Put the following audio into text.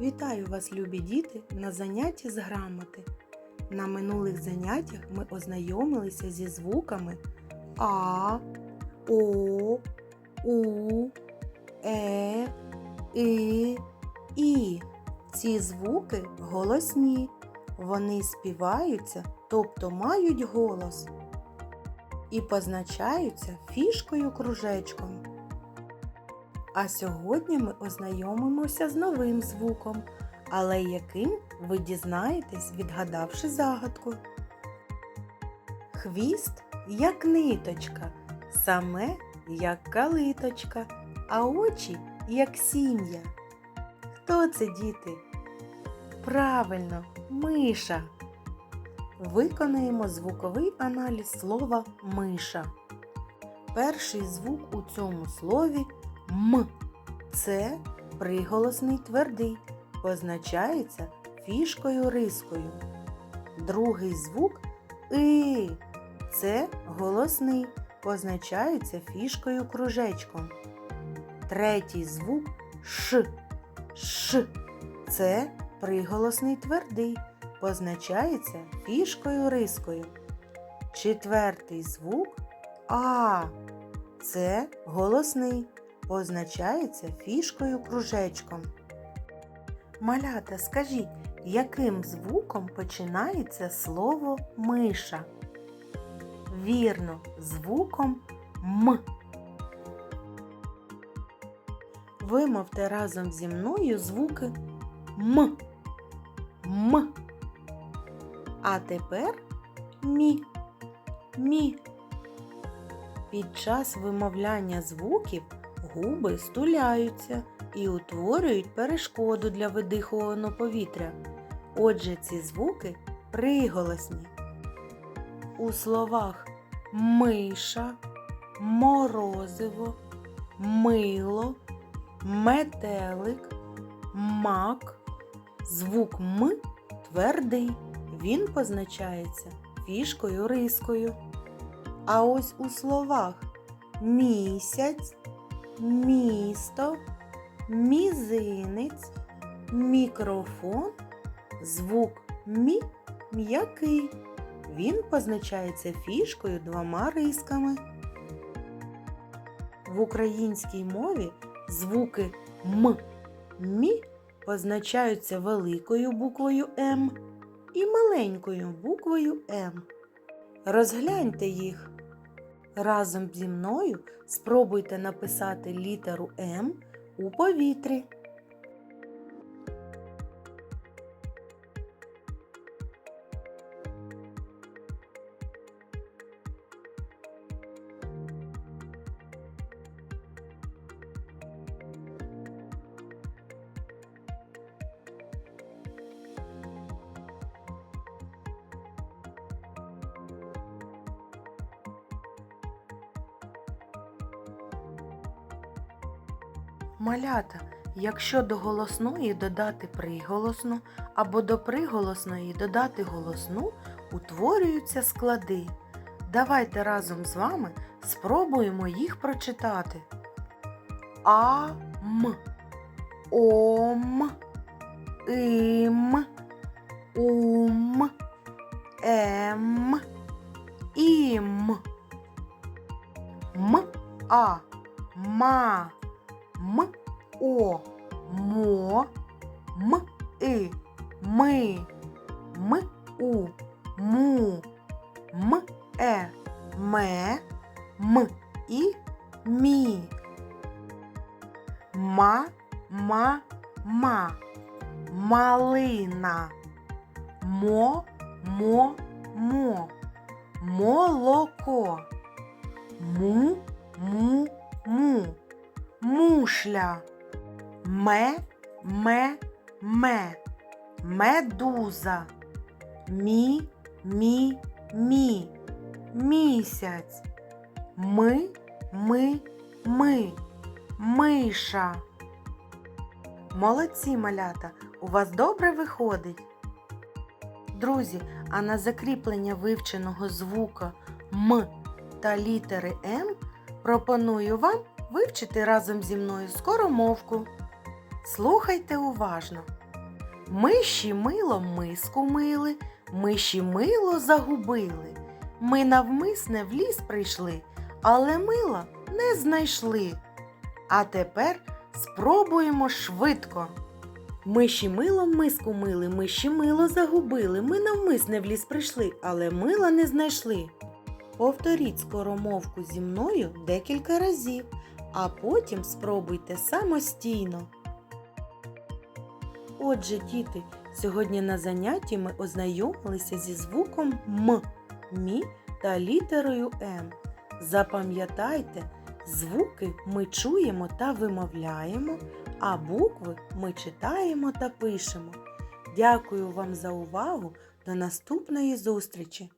Вітаю вас, любі діти, на занятті з грамоти. На минулих заняттях ми ознайомилися зі звуками А, О, У, Е, И, І. Ці звуки голосні. Вони співаються, тобто мають голос. І позначаються фішкою кружечком. А сьогодні ми ознайомимося з новим звуком, але яким ви дізнаєтесь, відгадавши загадку. Хвіст як ниточка, саме як калиточка, а очі як сім'я. Хто це, діти? Правильно, миша. Виконаємо звуковий аналіз слова миша. Перший звук у цьому слові М. Це приголосний твердий, позначається фішкою рискою. Другий звук И. Це голосний, позначається фішкою кружечком. Третій звук Ш. Ш. Це приголосний твердий, позначається фішкою рискою. Четвертий звук А. Це голосний, позначається фішкою кружечком. Малята, скажіть, яким звуком починається слово миша? Вірно, звуком М. Вимовте разом зі мною звуки М. М. А тепер Мі. Мі. Під час вимовляння звуків губи стуляються і утворюють перешкоду для видихуваного повітря. Отже, ці звуки приголосні. У словах миша, морозиво, мило, метелик, мак. Звук М твердий. Він позначається фішкою рискою. А ось у словах місяць, місто, мізинець, мікрофон, звук мі м'який. Він позначається фішкою двома рисками. В українській мові звуки М, Мі позначаються великою буквою М і маленькою буквою М. Розгляньте їх. Разом зі мною спробуйте написати літеру М у повітрі. Малята, якщо до голосної додати приголосну або до приголосної додати голосну, утворюються склади. Давайте разом з вами спробуємо їх прочитати. А-м, ом, ім, ум, ем, ім, м, а, ма. М, О, Мо, М, И, Ми, М, У, Му, М, Е, Ме, М, І, Мі. Ма, ма, ма. Малина. Мо, мо, мо. Молоко. Му, му мушля, ме, ме, ме, медуза, мі, мі, мі, місяць, ми, ми, ми, миша. Молодці малята, у вас добре виходить. Друзі, а на закріплення вивченого звука М та літери М пропоную вам вивчити разом зі мною скоромовку. Слухайте уважно. Миші мило миску мили, миші мило загубили. Ми навмисне в ліс прийшли, але мила не знайшли. А тепер спробуємо швидко. Миші милом миску мили, миші мило загубили. Ми навмисне в ліс прийшли, але мила не знайшли. Повторіть скоромовку зі мною декілька разів, а потім спробуйте самостійно. Отже, діти, сьогодні на занятті ми ознайомилися зі звуком М, Мі та літерою М. Запам'ятайте, звуки ми чуємо та вимовляємо, а букви ми читаємо та пишемо. Дякую вам за увагу. До наступної зустрічі!